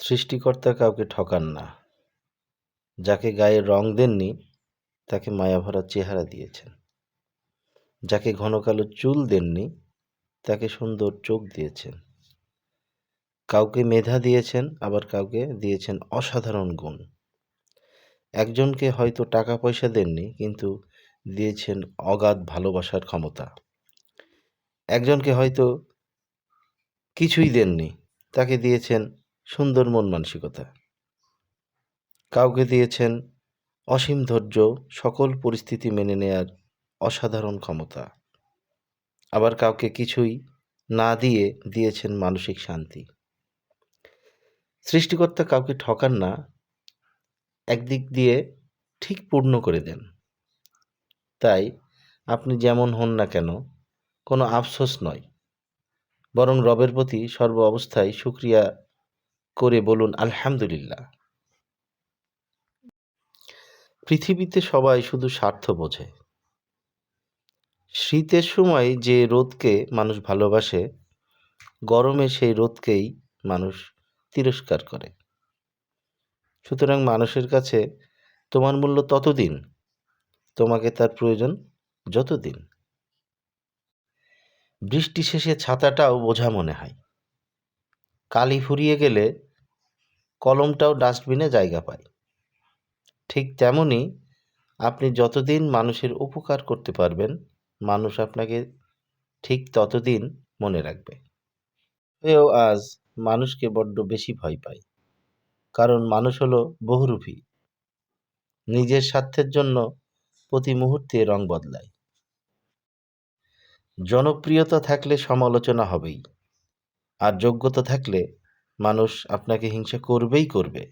সৃষ্টিকর্তা কাউকে ঠকান না। যাকে গায়ে রং দেননি, তাকে মায়াভরা চেহারা দিয়েছেন। যাকে ঘন কালো চুল দেননি, তাকে সুন্দর চোখ দিয়েছেন। কাউকে মেধা দিয়েছেন, আবার কাউকে দিয়েছেন অসাধারণ গুণ। একজনকে হয়তো টাকা পয়সা দেননি, কিন্তু দিয়েছেন অগাধ ভালোবাসার ক্ষমতা। একজনকে হয়তো কিছুই দেননি, তাকে দিয়েছেন সুন্দর মন মানসিকতা। কাউকে দিয়েছেন অসীম ধৈর্য, সকল পরিস্থিতি মেনে নেয়ার অসাধারণ ক্ষমতা। আবার কাউকে কিছুই না দিয়ে দিয়েছেন মানসিক শান্তি। সৃষ্টিকর্তা কাউকে ঠকান না, একদিক দিয়ে ঠিক পূর্ণ করে দেন। তাই আপনি যেমন হন না কেন, কোনো আফসোস নয়। বরং রবের প্রতি সর্ব অবস্থায় শুক্রিয়া করে বলুন, আলহামদুলিল্লাহ। পৃথিবীতে সবাই শুধু স্বার্থ বোঝে। শীতের সময় যে রোদকে মানুষ ভালোবাসে, গরমে সেই রোদকেই মানুষ তিরস্কার করে। সুতরাং মানুষের কাছে তোমার মূল্য ততদিন, তোমাকে তার প্রয়োজন যতদিন। বৃষ্টি শেষে ছাতাটাও বোঝা মনে হয়। কালি ফুরিয়ে গেলে কলমটাও ডাস্টবিনে জায়গা পায়। ঠিক তেমনই আপনি যতদিন মানুষের উপকার করতে পারবেন, মানুষ আপনাকে ঠিক ততদিন মনে রাখবে। এও আজ মানুষকে বড্ড বেশি ভয় পায়। কারণ মানুষ হলো বহুরূপী। নিজের স্বার্থের জন্য প্রতি মুহূর্তে রং বদলায়। জনপ্রিয়তা থাকলে সমালোচনা হবেই। আর যোগ্যতা থাকলে মানুষ আপনাকে হিংসা করবেই করবে।